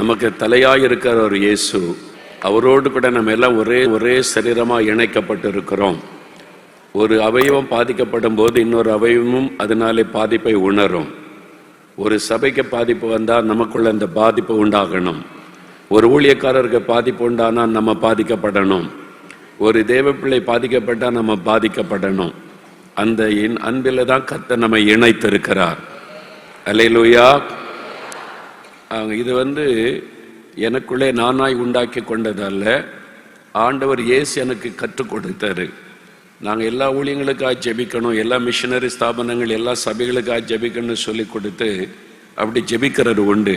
நமக்கு தலையாக இருக்கிற ஒரு இயேசு அவரோடு கூட நம்ம எல்லாம் ஒரே ஒரே சரீரமாக இணைக்கப்பட்டு இருக்கிறோம் ஒரு அவயவம் பாதிக்கப்படும் போது இன்னொரு அவயவமும் அதனாலே பாதிப்பை உணரும். ஒரு சபைக்கு பாதிப்பு வந்தால் நமக்குள்ள அந்த பாதிப்பு உண்டாகணும். ஒரு ஊழியக்காரருக்கு பாதிப்பு உண்டானால் நம்ம பாதிக்கப்படணும். ஒரு தேவப்பிள்ளை பாதிக்கப்பட்டால் நம்ம பாதிக்கப்படணும். அந்த இன் அன்பில் தான் கத்த நம்ம இணைத்திருக்கிறார். அலையிலுயா இது வந்து எனக்குள்ளே நானாய் உண்டாக்கி கொண்டதல்ல ஆண்டவர் இயேசு எனக்கு கற்றுக் கொடுத்தாரு. நாங்கள் எல்லா ஊழியங்களுக்காக ஜெபிக்கணும் எல்லா மிஷினரி ஸ்தாபனங்கள் எல்லா சபைகளுக்காக ஜெபிக்கணும்னு சொல்லி கொடுத்து அப்படி ஜெபிக்கிறது உண்டு.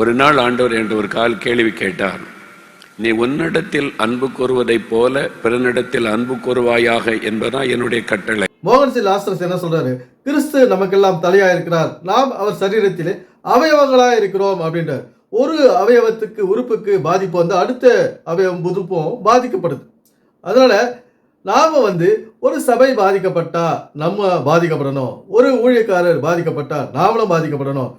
ஒரு நாள் ஆண்டவர் என்ற ஒரு கால் கேள்வி கேட்டார். நீ உன்னிடத்தில் அன்பு கூறுவதைப் போல பிறனிடத்தில் அன்பு கூறுவாயாக என்பதான் என்னுடைய கட்டளை. மோகன் சி லாஸ்டர்ஸ் என்ன சொல்றாரு? கிறிஸ்து நமக்கெல்லாம் தலையா இருக்கிறார் நாம் அவர் சரீரத்திலே அவயவங்களா இருக்கிறோம் அப்படின்றார். ஒரு அவயவத்துக்கு உறுப்புக்கு பாதிப்பு வந்து அடுத்த அவயவம் உறுப்பும் பாதிக்கப்படுது. அதனால நாம வந்து ஒரு சபை பாதிக்கப்பட்டா நம்ம பாதிக்கப்படணும். ஒரு ஊழியக்காரர் பாதிக்கப்பட்டா நாமளும் பாதிக்கப்படணும்.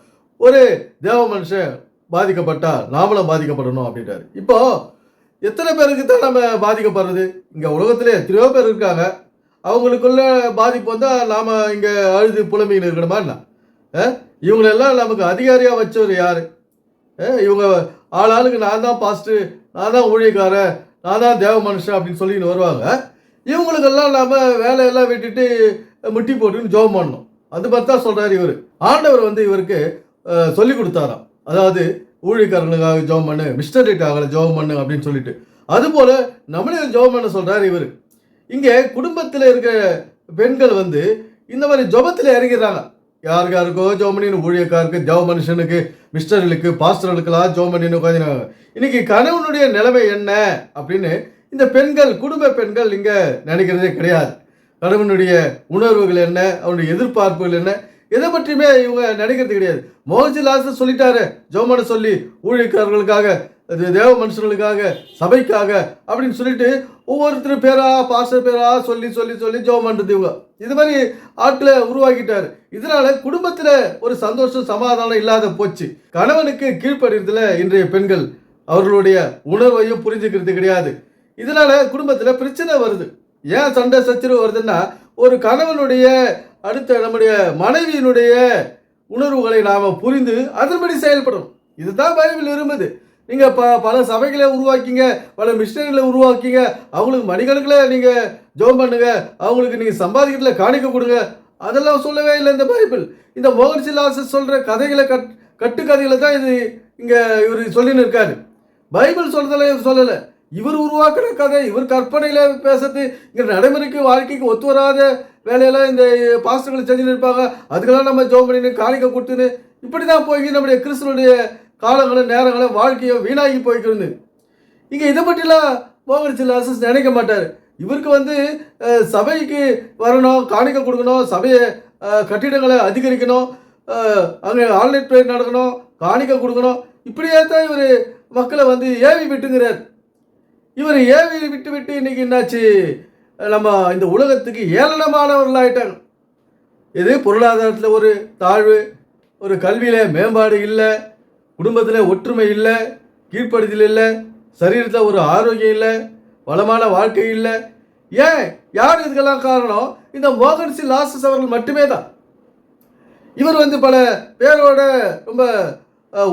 ஒரு தேவ மனுஷன் பாதிக்கப்பட்டா நாமளும் பாதிக்கப்படணும் அப்படின்றாரு. இப்போ எத்தனை பேருக்கு தான் நம்ம பாதிக்கப்படுறது? இங்க உலகத்திலே எத்தனையோ பேர் இருக்காங்க. அவங்களுக்குள்ள பாதிப்பு வந்தால் நாம் இங்கே அழுது புலம்பின்னு இருக்கணுமா? என்ன இவங்களெல்லாம் நமக்கு அதிகாரியாக வச்சவர் யார்? இவங்க ஆளாளுக்கு நான் தான் பாஸ்ட்டு நான் தான் ஊழியக்காரன் நான் தான் தேவ மனுஷன் அப்படின்னு சொல்லின்னு வருவாங்க. இவங்களுக்கெல்லாம் நாம் வேலையெல்லாம் விட்டுட்டு முட்டி போட்டுன்னு ஜெபம் பண்ணணும். அது மாதிரி தான் சொல்கிறார் இவர். ஆண்டவர் வந்து இவருக்கு சொல்லி கொடுத்தாராம். அதாவது ஊழியக்காரனுக்காக ஜெபம் பண்ணு மிஸ்டரிக்காக ஜெபம் பண்ணு அப்படின்னு சொல்லிட்டு. அதுபோல் நம்மளையும் ஜெபம் பண்ண சொல்கிறார் இவர். இங்கே குடும்பத்தில் இருக்க பெண்கள் வந்து இந்த மாதிரி ஜபத்தில் இறங்கிடுறாங்க. யாருக்கு யாருக்கோ ஜோமனின் ஊழியக்காருக்கு ஜவ மனுஷனுக்கு மிஸ்டர்களுக்கு பாஸ்டர்களுக்கெல்லாம் ஜோமனின்னு உட்காந்துனாங்க இன்னைக்கு கணவனுடைய நிலைமை என்ன அப்படின்னு இந்த பெண்கள் குடும்ப பெண்கள் இங்கே நினைக்கிறதே கிடையாது. கணவனுடைய உணர்வுகள் என்ன அவனுடைய எதிர்பார்ப்புகள் என்ன எதை பற்றியுமே இவங்க நினைக்கிறது கிடையாது. மோகன்சிலாசன் சொல்லிட்டாரு ஜோமனை சொல்லி ஊழியக்காரர்களுக்காக தேவ மனுஷர்களுக்காக சபைக்காக அப்படின்னு சொல்லிட்டு ஒவ்வொருத்தர் பேரா பாச பேரா சொல்லி சொல்லி சொல்லி ஜோம் பண்ணுறது இவங்க. இது மாதிரி ஆட்களை உருவாக்கிட்டார். இதனால குடும்பத்தில் ஒரு சந்தோஷம் சமாதானம் இல்லாத போச்சு. கணவனுக்கு கீழ்ப்படுறதுல இன்றைய பெண்கள் அவர்களுடைய உணர்வையும் புரிஞ்சுக்கிறது கிடையாது. இதனால குடும்பத்தில் பிரச்சனை வருது. ஏன் சண்டை சச்சரவு வருதுன்னா ஒரு கணவனுடைய அடுத்த நம்முடைய மனைவியினுடைய உணர்வுகளை நாம் புரிந்து அதன்படி செயல்படணும். இதுதான் பைபிள் விரும்புது. நீங்கள் ப பல சபைகளை உருவாக்கிங்க பல மிஷினரிகளை உருவாக்கிங்க. அவங்களுக்கு மணிக்கணக்கில் நீங்கள் ஜோம் பண்ணுங்க. அவங்களுக்கு நீங்கள் சம்பாதிக்கிறதுல காணிக்க கொடுங்க. அதெல்லாம் சொல்லவே இல்லை இந்த பைபிள். இந்த மோகன்சி சிலாசஸ் சொல்கிற கதைகளை கட் கட்டுக்கதைகளை தான் இது இங்கே இவர் சொல்லின்னு இருக்காரு. பைபிள் சொல்கிறதெல்லாம் இவர் சொல்லலை. இவர் உருவாக்குற கதை இவர் கற்பனையில் பேசுறது இங்கே நடைமுறைக்கு வாழ்க்கைக்கு ஒத்து வராத வேலையெல்லாம் இந்த பாஸ்டர்கள் செஞ்சுன்னு இருப்பாங்க. அதுக்கெல்லாம் நம்ம ஜோம் பண்ணின்னு காணிக்க கொடுத்துன்னு இப்படி தான் போய் நம்முடைய கிறிஸ்தனுடைய காலங்களும் நேரங்களும் வாழ்க்கையும் வீணாகி போய்க்கிறது இங்கே இதை பற்றிலாம் மோகன் சிலாசஸ் நினைக்க மாட்டார். இவருக்கு வந்து சபைக்கு வரணும் காணிக்க கொடுக்கணும் சபையை கட்டிடங்களை அதிகரிக்கணும் அங்கே ஆன்லைன் ப்ரேயர் நடக்கணும் காணிக்க கொடுக்கணும். இப்படியே தான் இவர் மக்களை வந்து ஏவி விட்டுங்கிறார். இவர் ஏவி விட்டு விட்டு இன்னைக்கு என்னாச்சு? நம்ம இந்த உலகத்துக்கு ஏளனமானவர்களாயிட்டாங்க. இது பொருளாதாரத்தில் ஒரு தாழ்வு ஒரு கல்வியில் மேம்பாடு இல்லை. குடும்பத்தில் ஒற்றுமை இல்லை கீழ்ப்படுதல் இல்லை சரீரத்தில் ஒரு ஆரோக்கியம் இல்லை வளமான வாழ்க்கை இல்லை. ஏன்? யார் இதுக்கெல்லாம் காரணம்? இந்த மோகன் சி லாசஸ் அவர்கள் மட்டுமே தான். இவர் வந்து பல பேரோட ரொம்ப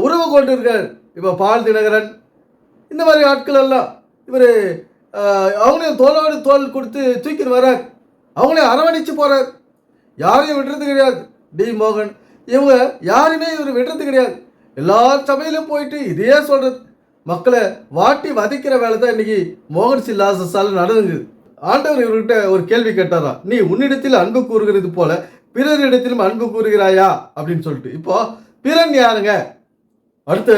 உறவு கொண்டு இருக்கார் இப்போ பால் தினகரன் இந்த மாதிரி ஆட்கள் எல்லாம். இவர் அவங்களையும் தோளோடு தோல் கொடுத்து தூக்கிட்டு வர்றார் அவங்களையும் அரவணைச்சு போகிறார் யாரையும் விடுறது கிடையாது. டி மோகன் இவங்க யாருமே இவர் விடுறது கிடையாது. எல்லா சபையிலும் போயிட்டு இதே சொல்கிறது மக்களை வாட்டி வதைக்கிற வேலை தான் இன்னைக்கு மோகன் சி லாசஸால் நடந்துங்குது ஆண்டவர் இவர்கிட்ட ஒரு கேள்வி கேட்டாரா? நீ உன்னிடத்தில் அன்பு கூறுகிறது போல பிறரிடத்திலும் அன்பு கூறுகிறாயா? அப்படின்னு சொல்லிட்டு. இப்போ பிறன் யாருங்க? அடுத்த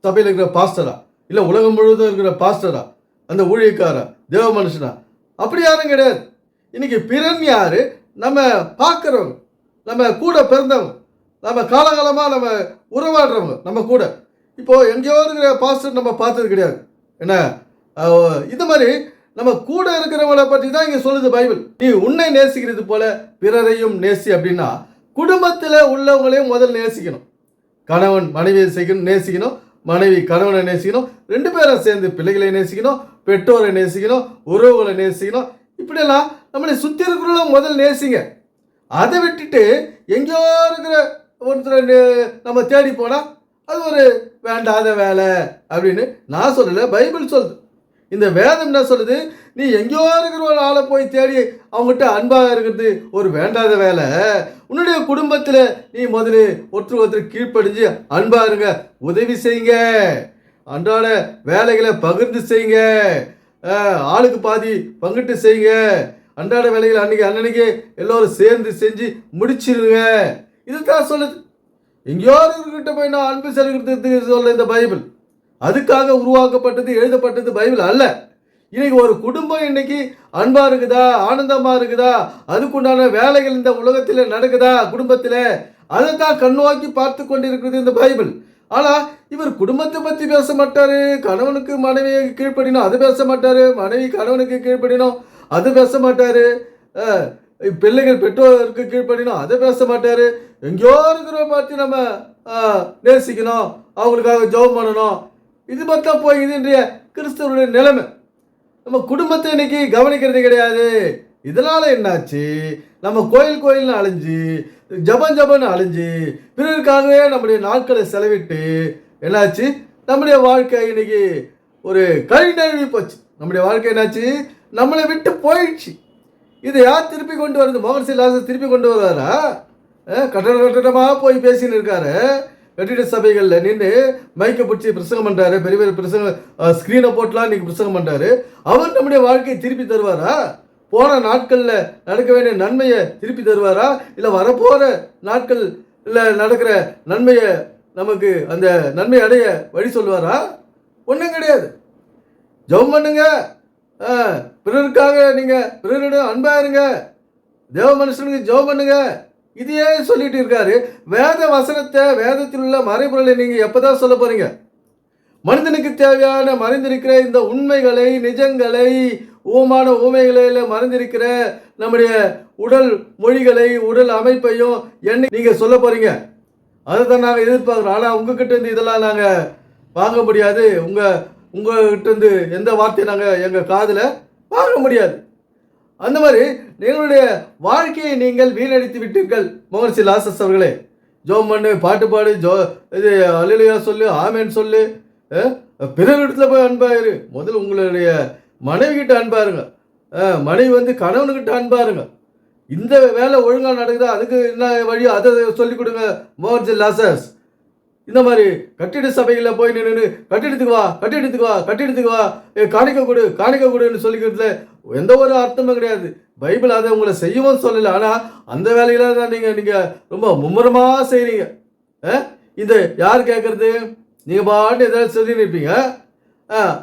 சபையில் இருக்கிற பாஸ்டரா? இல்லை உலகம் முழுவதும் இருக்கிற பாஸ்டரா? அந்த ஊழியக்காரா? தேவ மனுஷனா? அப்படி யாரும் கிடையாது. இன்னைக்கு பிறன் யாரு? நம்ம பார்க்குறவங்க. நம்ம கூட பிறந்தவங்க. நம்ம காலகாலமாக நம்ம உறவாடுறவங்க நம்ம கூட. இப்போது எங்கேயோ இருக்கிற பாஸ்டர் நம்ம பார்த்தது கிடையாது. என்ன? இது மாதிரி நம்ம கூட இருக்கிறவங்கள பற்றி தான் இங்கே சொல்லுது பைபிள். நீ உன்னை நேசிக்கிறது போல பிறரையும் நேசி அப்படின்னா குடும்பத்தில் உள்ளவங்களையும் முதல் நேசிக்கணும். கணவன் மனைவியை செய்யணும் நேசிக்கணும். மனைவி கணவனை நேசிக்கணும். ரெண்டு பேரும் சேர்ந்து பிள்ளைகளை நேசிக்கணும் பெற்றோரை நேசிக்கணும் உறவுகளை நேசிக்கணும். இப்படியெல்லாம் நம்மளை சுற்றி இருக்கிறவங்களும் முதல் நேசிங்க. அதை விட்டுட்டு எங்கேயோ இருக்கிற ஒருத்தரை நம்ம தேடி போனால் அது ஒரு வேண்டாத வேலை அப்படின்னு நான் சொல்லலை பைபிள் சொல்லுது. இந்த வேதம் என்ன சொல்லுது? நீ எங்கேயோ இருக்கிற ஒரு ஆளை போய் தேடி அவங்ககிட்ட அன்பாக இருக்கிறது ஒரு வேண்டாத வேலை. உன்னுடைய குடும்பத்தில் நீ முதல்ல ஒருத்தர் ஒருத்தர் கீழ்ப்படிஞ்சு அன்பாக இருங்க உதவி செய்யுங்க. அன்றாட வேலைகளை பகிர்ந்து செய்யுங்க. ஆளுக்கு பாதி பங்கிட்டு செய்யுங்க. அன்றாட வேலைகள் அன்னைக்கு அன்னன்னைக்கு எல்லோரும் சேர்ந்து செஞ்சு முடிச்சிருங்க. இதுதான் சொல்லுது. எங்கேயோ இருக்கிட்ட போய் நான் அன்பு செலுத்துறதுக்கு சொல்ல இந்த பைபிள். அதுக்காக உருவாக்கப்பட்டது எழுதப்பட்டது பைபிள் அல்ல. இன்னைக்கு ஒரு குடும்பம் இன்னைக்கு அன்பா இருக்குதா ஆனந்தமா இருக்குதா அதுக்குண்டான வேலைகள் இந்த உலகத்தில் நடக்குதா குடும்பத்தில் அதை தான் கண்ணோக்கி பார்த்து கொண்டிருக்கிறது இந்த பைபிள். ஆனால் இவர் குடும்பத்தை பற்றி பேச மாட்டார் கணவனுக்கு மனைவியை கீழ்ப்படினோம் அது பேச மாட்டார் மனைவி கணவனுக்கு கீழ்ப்படினோம் அது பேச மாட்டார். பிள்ளைகள் பெற்றோருக்கு கீழ்ப்படினோம் அதை பேச மாட்டார். எங்கேயோ இருக்கிற பார்த்து நம்ம நேசிக்கணும். அவங்களுக்காக ஜெபம் பண்ணணும். இது மட்டும் தான் போய் இன்றைய கிறிஸ்தவருடைய நிலைமை. நம்ம குடும்பத்தை இன்னைக்கு கவனிக்கிறது கிடையாது. இதனால என்னாச்சு? நம்ம கோயில் கோயில்னு அழிஞ்சு ஜபம் ஜபன்னு அழிஞ்சு பிறருக்காகவே நம்முடைய நாட்களை செலவிட்டு என்னாச்சு? நம்முடைய வாழ்க்கை இன்னைக்கு ஒரு கழி நழுவி போச்சு. நம்முடைய வாழ்க்கை என்னாச்சு? நம்மளை விட்டு போயிடுச்சு. இதை யார் திருப்பி கொண்டு வருது? மோகன் சிலாசர் திருப்பி கொண்டு வர்றாரா கட்டட கட்டடமாக போய் பேசின்னு இருக்காரு. கட்டிட சபைகளில் நின்று மைக்கை பிடிச்சி பிரசங்கம் பண்ணுறாரு பெரிய பெரிய பிரசங்க ஸ்க்ரீனை போட்டுலாம் இன்றைக்கி பிரசங்கம் பண்ணுறாரு அவர் நம்முடைய வாழ்க்கையை திருப்பி தருவாரா? போன நாட்களில் நடக்க வேண்டிய நன்மையை திருப்பி தருவாரா? இல்லை வரப்போகிற நாட்களில் நடக்கிற நன்மையை நமக்கு அந்த நன்மை அடைய வழி சொல்லுவாரா? ஒன்றும் கிடையாது. ஜெபம் பண்ணுங்க. ஆ, பிறருக்காக நீங்கள் பிறரிடம் அன்பாயிருங்க. தேவ மனுஷனுக்கு ஜெபம் பண்ணுங்கள் இதையே சொல்லிட்டு இருக்காரு. வேத வசனத்தை வேதத்தில் உள்ள மறைபொருளை நீங்கள் எப்பதான் சொல்ல போறீங்க? மனிதனுக்கு தேவையான மறைந்திருக்கிற இந்த உண்மைகளை நிஜங்களை ஊமான ஊமைகளில் மறைந்திருக்கிற நம்முடைய உடல் மொழிகளை உடல் அமைப்பையும் என்ன நீங்கள் சொல்ல போறீங்க. அதை தான் நாங்கள் எதிர்பார்க்குறோம். ஆனால் உங்ககிட்ட இருந்து இதெல்லாம் நாங்கள் வாங்க முடியாது. உங்கள் உங்கள்கிட்ட இருந்து எந்த வார்த்தையும் நாங்கள் எங்கள் காதில் வாங்க முடியாது. அந்த மாதிரி எங்களுடைய வாழ்க்கையை நீங்கள் வீணடித்து விட்டீர்கள் மோகன்சி லாசஸ் அவர்களே. ஜோம் பண்ணு பாட்டு பாடு ஜோ இது அலிலையா சொல்லு ஆமேன்னு சொல்லு பிறரிடத்துல போய் அன்பாயிரு முதல்ல உங்களுடைய மனைவி கிட்ட அன்பாருங்க மனைவி வந்து கணவனுக்கிட்ட அன்பாருங்க இந்த வேலை ஒழுங்காக நடக்குதா? அதுக்கு என்ன வழியோ அதை சொல்லிக் கொடுங்க மோகன்சி லாசஸ். இந்த மாதிரி கட்டிட சபையில் போய் நின்று கட்டிடத்துக்கு வா கட்டிடத்துக்கு வா கட்டிடத்துக்கு வா ஏ காணிக்க கொடு காணிக்க கொடுன்னு சொல்லிக்கிறதுல எந்த ஒரு அர்த்தமும் கிடையாது. பைபிள் அதை உங்களை செய்யவும் சொல்லலை. ஆனால் அந்த வேலையில தான் நீங்கள் நீங்கள் ரொம்ப மும்முரமாக செய்கிறீங்க இந்த யார் கேட்குறது நீங்கள் பாட்டு ஏதாவது சொல்லின்னு இருப்பீங்க.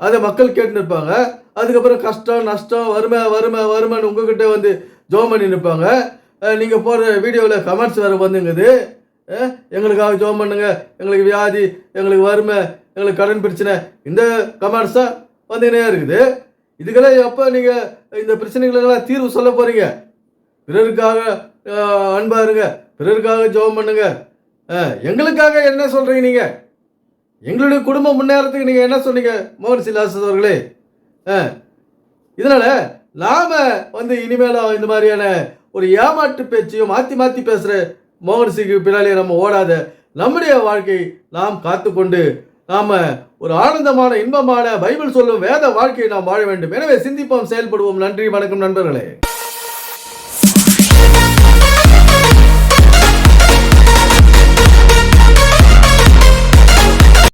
அதை மக்கள் கேட்டுன்னு இருப்பாங்க அதுக்கப்புறம் கஷ்டம் நஷ்டம் வறுமை வறுமை வறுமைன்னு உங்ககிட்ட வந்து ஜோம் பண்ணி நிற்பாங்க நீங்கள் போடுற வீடியோவில் கமெண்ட்ஸ் வேறு வந்துங்குது. எங்களுக்காக ஜோம் பண்ணுங்க. எங்களுக்கு வியாதி எங்களுக்கு வறுமை எங்களுக்கு கடன் பிரச்சனை. இந்த கமெண்ட்ஸ் தான் வந்துக்கினே இருக்குது. இதுக்கெல்லாம் எப்போ நீங்கள் இந்த பிரச்சனைகளுக்கெல்லாம் தீர்வு சொல்ல போகிறீங்க பிறருக்காக அன்பாக இருங்க. பிறருக்காக ஜெபம் பண்ணுங்க. எங்களுக்காக என்ன சொல்கிறீங்க நீங்கள் எங்களுடைய குடும்பம் முன்னேறத்துக்கு நீங்கள் என்ன சொன்னீங்க மோகன் சிலாசஸ் அவர்களே? இதனால் இதனால வந்து இனிமேலும் இந்த மாதிரியான ஒரு ஏமாற்று பேச்சையும் மாற்றி மாற்றி பேசுகிற மோகன் சிங்கு பின்னாலே நம்ம ஓடாத நம்முடைய வாழ்க்கை நாம் காத்துக்கொண்டு நாம் ஒரு ஆனந்தமான இன்பமான பைபிள் சொல்லும் வேத வாழ்க்கையை நாம் வாழ வேண்டும். எனவே சிந்திப்போம் செயல்படுவோம். நன்றி வணக்கம் நண்பர்களே.